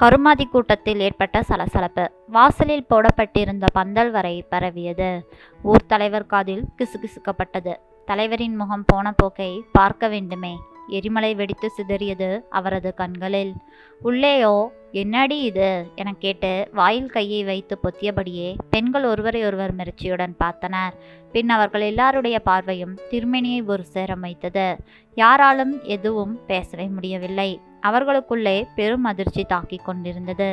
கருமாதி கூட்டத்தில் ஏற்பட்ட சலசலப்பு. வாசலில் போடப்பட்டிருந்த பந்தல் வரை பரவியது. ஊர் தலைவர் காதில் கிசுகிசுக்கப்பட்டது. தலைவரின் முகம் போன போக்கை பார்க்க வேண்டுமே. எரிமலை வெடித்து சிதறியது அவரது கண்களில். உள்ளேயோ என்னடி இது என கேட்டு வாயில் கையை வைத்து பொத்தியபடியே பெண்கள் ஒருவரை ஒருவர் மிரட்சியுடன் பார்த்தனர். பின் அவர்கள் எல்லாருடைய பார்வையும் திருமணியை ஒரு சேரம் வைத்தது. யாராலும் எதுவும் பேசவே முடியவில்லை. அவர்களுக்குள்ளே பெரும் அதிர்ச்சி தாக்கிக் கொண்டிருந்தது.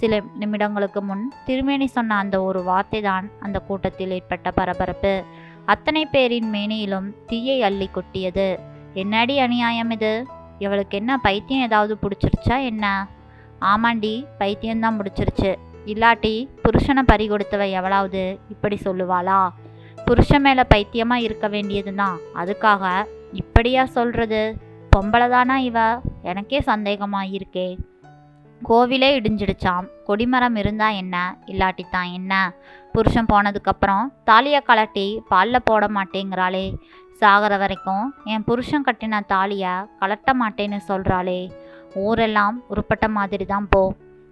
சில நிமிடங்களுக்கு முன் திருமேனி சொன்ன அந்த ஒரு வார்த்தை தான் அந்த கூட்டத்தில் ஏற்பட்ட பரபரப்பு. அத்தனை பேரின் மேனியிலும் தீயை அள்ளி கொட்டியது. என்னடி அநியாயம் இது? இவளுக்கு என்ன பைத்தியம் ஏதாவது பிடிச்சிருச்சா என்ன? ஆமாண்டி பைத்தியம்தான் முடிச்சிருச்சு இல்லாட்டி புருஷனை பறி கொடுத்தவ எவளாவது இப்படி சொல்லுவாளா? புருஷன் மேலே பைத்தியமாக இருக்க வேண்டியதுதான். அதுக்காக இப்படியா சொல்றது? பொம்பளை தானா இவ? எனக்கே சந்தேகமாக இருக்கே கோவிலே இடிஞ்சிடுச்சாம். கொடிமரம் இருந்தா என்ன? இல்லாட்டி தான் என்ன? புருஷன் போனதுக்கப்புறம் தாலியை கலட்டி பாலில் போட மாட்டேங்கிறாளே. சாகிற வரைக்கும் என் புருஷன் கட்டின தாலியை கலட்ட மாட்டேன்னு சொல்கிறாளே ஊரெல்லாம் உருப்பட்ட மாதிரி தான் போ.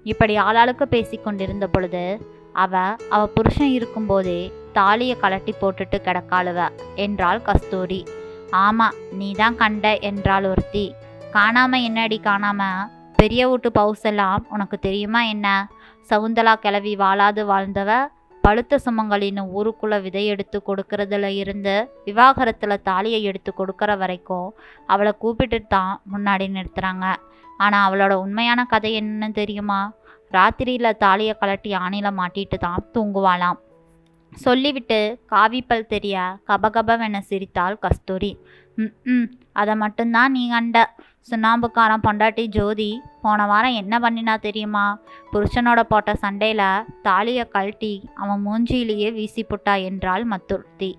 இப்படி ஆளாளுக்கு பேசி கொண்டிருந்த பொழுது அவ அவ புருஷன் இருக்கும்போதே தாலியை கலட்டி போட்டுட்டு கிடக்காளுவ. என்றாள் கஸ்தூரி. ஆமா நீ தான் கண்ட என்றாள் ஒருத்தி. காணாம என்னடி காணாம? பெரிய வீட்டு பவுஸ் எல்லாம் உனக்கு தெரியுமா என்ன? சவுந்தலா கிளவி வாழாது வாழ்ந்தவ பழுத்த சுமங்கலின்னு ஊருக்குள்ள விதை எடுத்து கொடுக்கறதுல இருந்து விவாகரத்துல தாலியை எடுத்து கொடுக்கற வரைக்கும் அவளை கூப்பிட்டு தான் முன்னாடி நிறுத்துறாங்க. ஆனா அவளோட உண்மையான கதை என்னன்னு தெரியுமா? ராத்திரியில தாலியை கலட்டி ஆணில மாட்டிட்டு தான் தூங்குவாளாம். சொல்லிவிட்டு காவிப்பல் தெரிய? கபகபவென சிரித்தாள் கஸ்தூரி. ம் ம் அதை மட்டும்தான் நீ கண்ட. சுண்ணாம்புக்காரன் பொண்டாட்டி ஜோதி போன வாரம் என்ன பண்ணினா தெரியுமா? புருஷனோட போட்ட சண்டையில் தாலியை கழட்டி அவன் மூஞ்சியிலேயே வீசி புட்டா என்றாள் மத்துர்த்தி.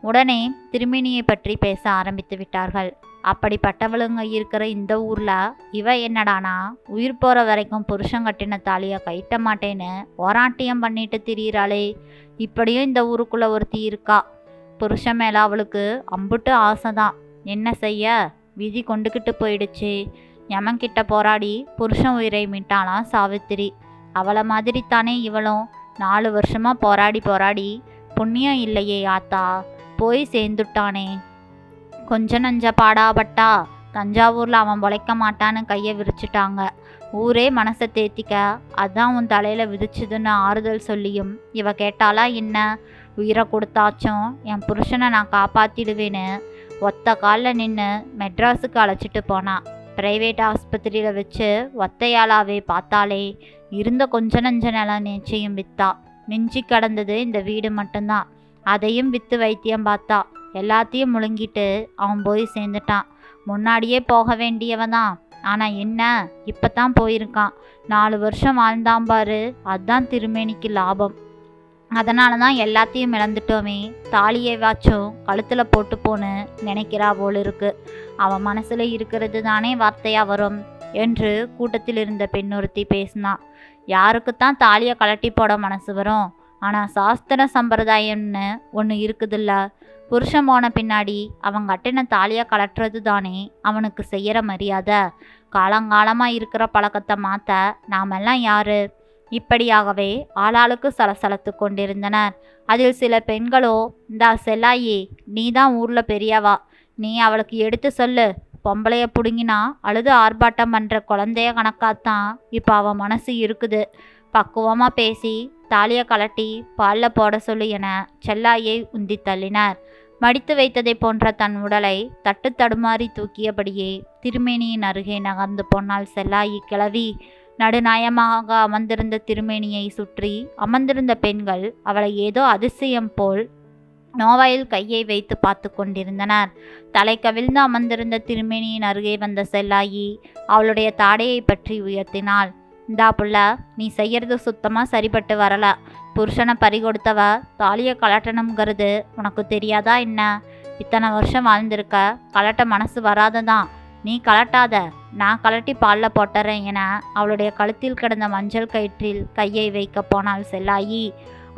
உடனே திருமினியை பற்றி பேச ஆரம்பித்து விட்டார்கள். அப்படிப்பட்டவளுங்க இருக்கிற இந்த ஊரில் இவ என்னடானா? உயிர் போகிற வரைக்கும் புருஷன் கட்டின தாலியை கைட்ட மாட்டேன்னு ஓராட்டியம் பண்ணிட்டு திரியிறாளே. இப்படியும் இந்த ஊருக்குள்ள ஒருத்தி இருக்கா. புருஷன் மேலே அவளுக்கு அம்புட்டு ஆசைதான். என்ன செய்ய? விதி கொண்டுக்கிட்டு போயிடுச்சு. யமன்கிட்ட போராடி புருஷன் உயிரை மீட்டாளாம் சாவித்திரி. அவளை மாதிரி தானே இவளும். நாலு வருஷமா போராடி போராடி புண்ணியம் இல்லையே ஆத்தா. போய் சேர்ந்துட்டானே. கொஞ்ச நஞ்ச பாடாபட்டா. தஞ்சாவூரில் அவன் பொழைக்க மாட்டான்னு கையை விரிச்சிட்டாங்க. ஊரே மனசை தேத்திக்க அதான் உன் தலையில் விதிச்சுதுன்னு ஆறுதல் சொல்லியும். இவ கேட்டாலா என்ன? உயிரை கொடுத்தாச்சும்? என் புருஷனை நான் காப்பாற்றிடுவேன்னு ஒத்த காலில் நின்று மெட்ராஸுக்கு அழைச்சிட்டு போனான் பிரைவேட் ஆஸ்பத்திரியில் வச்சு ஒத்தையாளாவே பார்த்தாலே இருந்த கொஞ்ச நஞ்ச நிலம் நிச்சயம் வித்தா. மிஞ்சி கடந்தது இந்த வீடு மட்டும்தான். அதையும் விற்று வைத்தியம் பார்த்தா. எல்லாத்தையும் முழுங்கிட்டு அவன் போய் சேர்ந்துட்டான். முன்னாடியே போக வேண்டியவன் தான் ஆனால் என்ன? இப்போ தான் போயிருக்கான். நாலு வருஷம் வாழ்ந்தான் பாரு. அதுதான் திருமேனிக்கு லாபம். அதனால தான் எல்லாத்தையும் இழந்துட்டோமே. தாலியை வாச்சும் கழுத்தில் போட்டு போன்னு நினைக்கிறா போல் இருக்கு அவன் மனசில் இருக்கிறது தானே வார்த்தையாக வரும் என்று கூட்டத்தில் இருந்த பெண்ணொருத்தி யாருக்கு யாருக்குத்தான் தாலியை கலட்டி போட மனசு வரும்? ஆனால் சாஸ்திர சம்பிரதாயம்னு ஒன்று இருக்குதுல்ல. புருஷன் போன பின்னாடி அவன் கட்டின தாலியை கலட்டுறது தானே அவனுக்கு செய்யற மரியாதை. காலங்காலமாக இருக்கிற பழக்கத்தை மாற்ற நாமெல்லாம் யாரு? இப்படியாகவே ஆளாளுக்கு சலசலத்து கொண்டிருந்தனர். அதில் சில பெண்களோ இந்தா செல்லாயி நீ தான் ஊரில் பெரியவா. நீ அவளுக்கு எடுத்து சொல்லு. பொம்பளைய பிடுங்கினா அழுது ஆர்ப்பாட்டம் பண்ணுற குழந்தைய கணக்காத்தான் இப்போ அவன் மனசு இருக்குது. பக்குவமாக பேசி தாலியை கலட்டி பாலில் போட சொல்லு என செல்லாயை உந்தி தள்ளினார். மடித்து வைத்ததை போன்ற தன் உடலை தட்டு தடுமாறி தூக்கியபடியே திருமேனியின் அருகே நகர்ந்து போனால் செல்லாயி கிளவி நடுநாயமாக அமர்ந்திருந்த திருமேனியை சுற்றி அமர்ந்திருந்த பெண்கள் அவளை ஏதோ அதிசயம் போல் நோவாயில் கையை வைத்து பார்த்து கொண்டிருந்தனர். தலை கவிழ்ந்து அமர்ந்திருந்த திருமேனியின் அருகே வந்த செல்லாயி அவளுடைய தாடையை பற்றி உயர்த்தினாள். இந்தா புள்ள நீ செய்யறது சுத்தமாக சரிப்பட்டு வரல. புருஷனை பறி கொடுத்தவ தாலியை கலட்டணுங்கிறது உனக்கு தெரியாதா என்ன? இத்தனை வருஷம் வாழ்ந்திருக்க கலட்ட மனசு வராததான். நீ கலட்டாத நான் கலட்டி பாலில் போட்டுறேன் என அவளுடைய கழுத்தில் கிடந்த மஞ்சள் கயிற்றில் கையை வைக்க போனாள் செல்லாயி.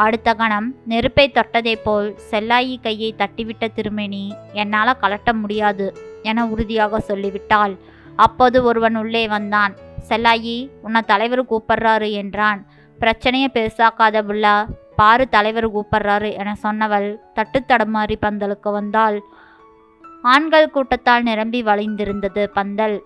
அடுத்த கணம் நெருப்பை தொட்டதைப் போல் செல்லாயி கையை தட்டிவிட்ட திருமேனி என்னால் கலட்ட முடியாது என உறுதியாக சொல்லிவிட்டாள். அப்போது ஒருவன் உள்ளே வந்தான். செல்லாயி உன்னை தலைவர் கூப்பிடுறாரு என்றான். பிரச்சனையை பெருசாக்காத புள்ளா பாரு தலைவர் கூப்பிடுறாரு என சொன்னவள் தட்டு தடுமாறி பந்தலுக்கு வந்தாள். ஆண்கள் கூட்டத்தால் நிரம்பி வழிந்திருந்தது பந்தல்.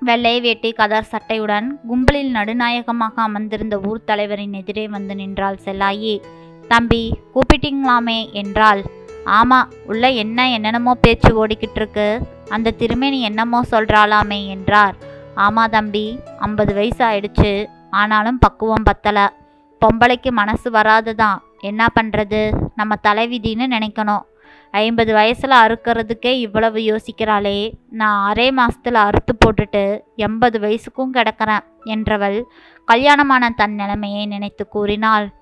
வெள்ளை வேட்டி கதர் சட்டையுடன் கும்பலில் நடுநாயகமாக அமர்ந்திருந்த ஊர் தலைவரின் எதிரே வந்து நின்றாள் செல்லாயி. தம்பி கூப்பிட்டீங்களாமே? என்றாள். ஆமா உள்ள என்ன என்னென்னமோ பேச்சு ஓடிக்கிட்டு இருக்கு. அந்த திருமேனி என்னமோ சொல்கிறாளாமே என்றார். ஆமா தம்பி ஐம்பது வயசு ஆயிடுச்சு. ஆனாலும் பக்குவம் பத்தலை. பொம்பளைக்கு மனசு வராதுதான். என்ன பண்ணுறது நம்ம தலைவிதின்னு நினைக்கணும். ஐம்பது வயசில் அறுக்கிறதுக்கே இவ்வளவு யோசிக்கிறாளே. நான் அரை மாதத்தில் அறுத்து போட்டுட்டு எண்பது வயசுக்கும் கிடக்கிறேன் என்றவள் கல்யாணமான தன் நிலைமையை நினைத்து கூறினாள்.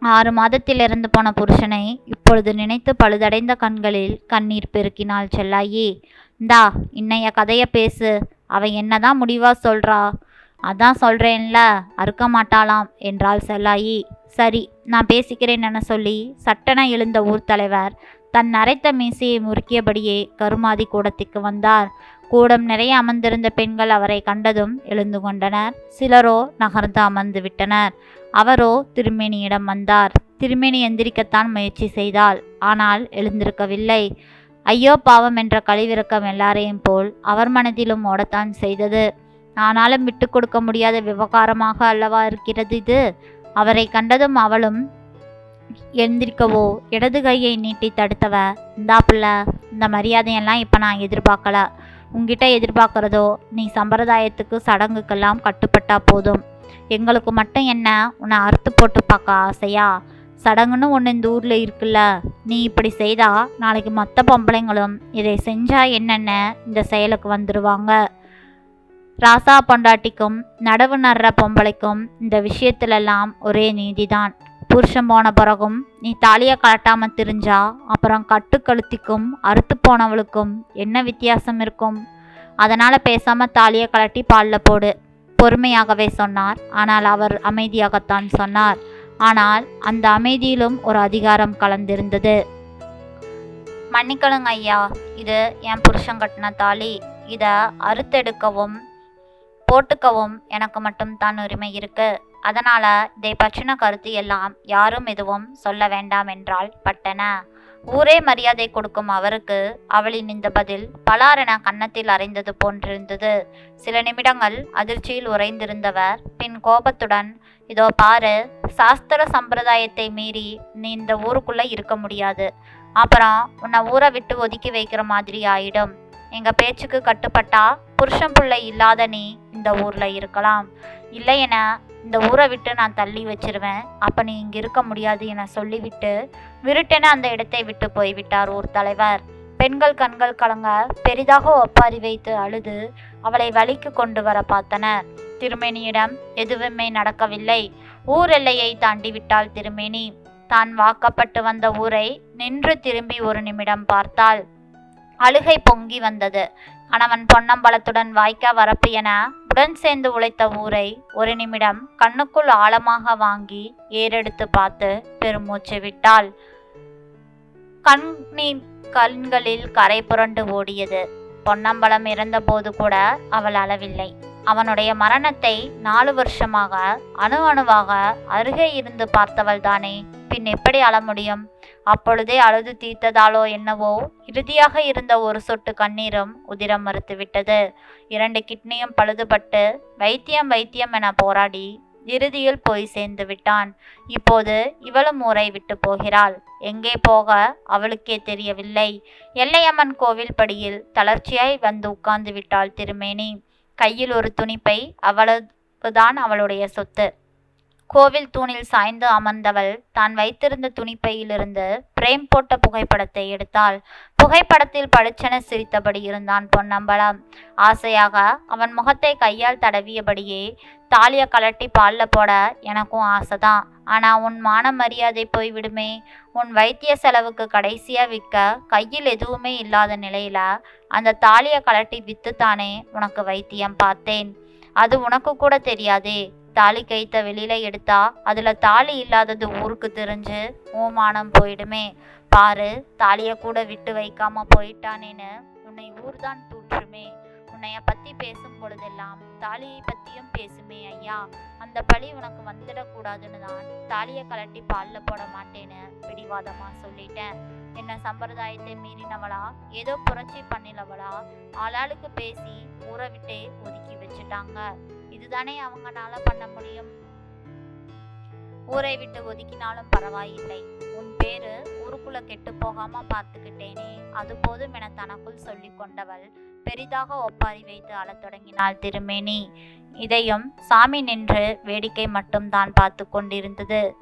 ஆறு மாதத்தில் இறந்து போன புருஷனை இப்பொழுது நினைத்து பழுதடைந்த கண்களில் கண்ணீர் பெருக்கினாள் செல்லாயி. இந்தா இன்னைய கதையை பேசு. அவன் என்னதான் முடிவா சொல்றா? அதான் சொல்றேன்ல அறுக்க மாட்டாளாம் என்றாள் செல்லாயி. சரி நான் பேசிக்கிறேன் என சொல்லி சட்டென எழுந்த ஊர் தலைவர் தன் நரைத்த மீசையை முறுக்கியபடியே கருமாதி கூடத்திற்கு வந்தார். கூடம் நிறைய அமர்ந்திருந்த பெண்கள் அவரை கண்டதும் எழுந்து கொண்டனர். சிலரோ நகர்ந்து அமர்ந்து விட்டனர். அவரோ திருமேனியிடம் வந்தார். திருமேனி எந்திரிக்கத்தான் முயற்சி செய்தாள். ஆனால் எழுந்திருக்கவில்லை. ஐயோ பாவம் என்ற கழிவிறக்கம் எல்லாரையும் போல் அவர் மனதிலும் ஓடத்தான் செய்தது. ஆனாலும் விட்டு கொடுக்க முடியாத விவகாரமாக அல்லவா இருக்கிறது இது? அவரை கண்டதும் அவளும் எழுந்திருக்கவோ இடது கையை நீட்டி தடுத்தவ இந்தா இந்த மரியாதையெல்லாம் இப்போ நான் எதிர்பார்க்கல. உங்ககிட்ட எதிர்பார்க்குறதோ நீ சம்பிரதாயத்துக்கு சடங்குக்கெல்லாம் கட்டுப்பட்டா போதும். எங்களுக்கு மட்டும் என்ன உன்னை அறுத்து போட்டு பார்க்க ஆசையா? சடங்குன்னு ஒன்று இந்த ஊரில் இருக்குல்ல. நீ இப்படி செய்தா நாளைக்கு மொத்த பொம்பளைங்களும் இதை செஞ்சா என்னென்ன இந்த செயலுக்கு வந்துடுவாங்க ராசா பொண்டாட்டிக்கும் நடவு நடுற பொம்பளைக்கும் இந்த விஷயத்துலலாம் ஒரே நீதிதான். புருஷன் போன பிறகும் நீ தாலியை கலட்டாமல் திரிஞ்சா அப்புறம் கட்டுக்கழுத்திக்கும் அறுத்து போனவளுக்கும் என்ன வித்தியாசம் இருக்கும்? அதனால் பேசாமல் தாலியை கலட்டி பாலில் போடு பொறுமையாகவே சொன்னார். ஆனால் அவர் அமைதியாகத்தான் சொன்னார். ஆனால் அந்த அமைதியிலும் ஒரு அதிகாரம் கலந்திருந்தது. மன்னிக்கணுங்க ஐயா இது என் புருஷன் கட்டின தாலி. இதை அறுத்தெடுக்கவும் போட்டுக்கவும் எனக்கு மட்டும் தான் உரிமை இருக்குது அதனால் இதை பற்றின கருத்து எல்லாம் யாரும் எதுவும் சொல்ல வேண்டாம் என்றால் பட்டன. ஊரே மரியாதை கொடுக்கும் அவருக்கு. அவளின் இந்த பதில் பலாரென கன்னத்தில் அறைந்தது போன்றிருந்தது. சில நிமிடங்கள் அதிர்ச்சியில் உறைந்திருந்தவர் பின் கோபத்துடன் இதோ பாரு சாஸ்திர சம்பிரதாயத்தை மீறி நீ இந்த ஊருக்குள்ளே இருக்க முடியாது. அப்புறம் உன்னை ஊரை விட்டு ஒதுக்கி வைக்கிற மாதிரி ஆயிடும். எங்கள் பேச்சுக்கு கட்டுப்பட்டா புருஷன் பிள்ளை இல்லாத நீ இந்த ஊரில் இருக்கலாம். இல்லையென இந்த ஊரை விட்டு நான் தள்ளி வச்சிருவேன். அப்போ நீ இங்கே இருக்க முடியாது என சொல்லிவிட்டு விருட்டென அந்த இடத்தை விட்டு போய்விட்டார் ஊர் தலைவர். பெண்கள் கண்கள் கலங்க பெரிதாக ஒப்பாரி வைத்து அழுது அவளை வழிக்கு கொண்டு வர பார்த்தனர். திருமேனியிடம் எதுவுமே நடக்கவில்லை. ஊர் எல்லையை தாண்டி விட்டாள் திருமேனி. தான் வாக்கப்பட்டு வந்த ஊரை நின்று திரும்பி ஒரு நிமிடம் பார்த்தாள். அழுகை பொங்கி வந்தது. கணவன் பொன்னம்பலத்துடன் வாய்க்கா வரப்பு என உடன் சேர்ந்து உழைத்த ஊரை ஒரு நிமிடம் கண்ணுக்குள் ஆழமாக வாங்கி ஏறெடுத்து பார்த்து பெருமூச்சு விட்டாள். கண்ணீர் கண்களில் கரை புரண்டு ஓடியது. பொன்னம்பலம் இறந்தபோது கூட அவள் அளவில்லை அவனுடைய மரணத்தை நாலு வருஷமாக அணு அணுவாக அருகே இருந்து பார்த்தவள் தானே. பின் எப்படி அழ முடியும்? அப்பொழுதே அழுது தீர்த்ததாலோ என்னவோ இறுதியாக இருந்த ஒரு சொட்டு கண்ணீரும் உதிரம் மறுத்துவிட்டது. இரண்டு கிட்னியும் பழுதுபட்டு வைத்தியம் வைத்தியம் என போராடி இறுதியில் போய் சேர்ந்து விட்டான். இப்போது இவளும் ஊரை விட்டு போகிறாள். எங்கே போக அவளுக்கே தெரியவில்லை. எல்லையம்மன் கோவில் படியில் தளர்ச்சியாய் வந்து உட்கார்ந்து விட்டாள் திருமேனி. கையில் ஒரு துணிப்பை அவ்வளவுதான் அவளுடைய சொத்து. கோவில் தூணில் சாய்ந்து அமர்ந்தவள் தான் வைத்திருந்த துணிப்பையிலிருந்து பிரேம் போட்ட புகைப்படத்தை எடுத்தாள். புகைப்படத்தில் பளிச்சென சிரித்தபடி இருந்தான் பொன்னம்பலம். ஆசையாக அவன் முகத்தை கையால் தடவியபடியே தாலிய கலட்டி பால்ல போட எனக்கும் ஆசைதான். ஆனா உன் மான மரியாதை போய்விடுமே. உன் வைத்திய செலவுக்கு கடைசியாக விற்க கையில் எதுவுமே இல்லாத நிலையில அந்த தாலிய கலட்டி வித்துத்தானே உனக்கு வைத்தியம் பார்த்தேன். அது உனக்கு கூட தெரியாதே. தாலி கைத்த வெளியில எடுத்தா அதுல தாலி இல்லாதது ஊருக்கு தெரிஞ்சு ஓமானம் போயிடுமே. பாரு தாலிய கூட விட்டு வைக்காம போயிட்டானேன்னு உன்னை ஊர்தான் தூற்றுமே. உன்னைய பத்தி பேசும் பொழுதெல்லாம் தாலியை பத்தியும் பேசுமே ஐயா. அந்த பழி உனக்கு வந்துடக்கூடாதுன்னு தான் தாலியை கலட்டி பால்ல போட மாட்டேன்னு பிடிவாதமா சொல்லிட்டேன். என்ன சம்பிரதாயத்தை மீறினவளா? ஏதோ புரட்சி பண்ணினவளா? ஆளாளுக்கு பேசி ஊற விட்டே ஒதுக்கி வச்சுட்டாங்க. இதுதானே அவங்கனால பண்ண முடியும்? ஊரை விட்டு ஒதுக்கினாலும் பரவாயில்லை. உன் பேரு ஊருக்குள்ள கெட்டு போகாம பார்த்துக்கிட்டேனே. அது போதும் என தனக்குள் சொல்லி கொண்டவள் பெரிதாக ஒப்பாரி வைத்து அழத் தொடங்கினாள் திருமேனி. இதையும் சாமி நின்று வேடிக்கை மட்டும் தான் பார்த்து கொண்டிருந்தது.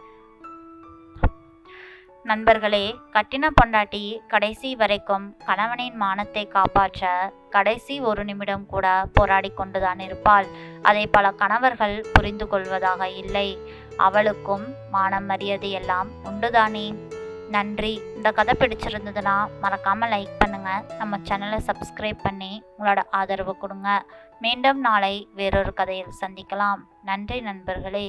நண்பர்களே கட்டின பொண்டாட்டி கடைசி வரைக்கும் கணவனின் மானத்தை காப்பாற்ற கடைசி ஒரு நிமிடம் கூட போராடி கொண்டுதான் இருப்பாள். அதை பல கணவர்கள் புரிந்து கொள்வதாக இல்லை. அவளுக்கும் மானம் மரியாதை எல்லாம் உண்டுதானே? நன்றி. இந்த கதை பிடிச்சிருந்ததுன்னா மறக்காம லைக் பண்ணுங்க. நம்ம சேனலை சப்ஸ்கிரைப் பண்ணி உங்களோட ஆதரவு கொடுங்க. மீண்டும் நாளை வேறொரு கதையில் சந்திக்கலாம். நன்றி நண்பர்களே.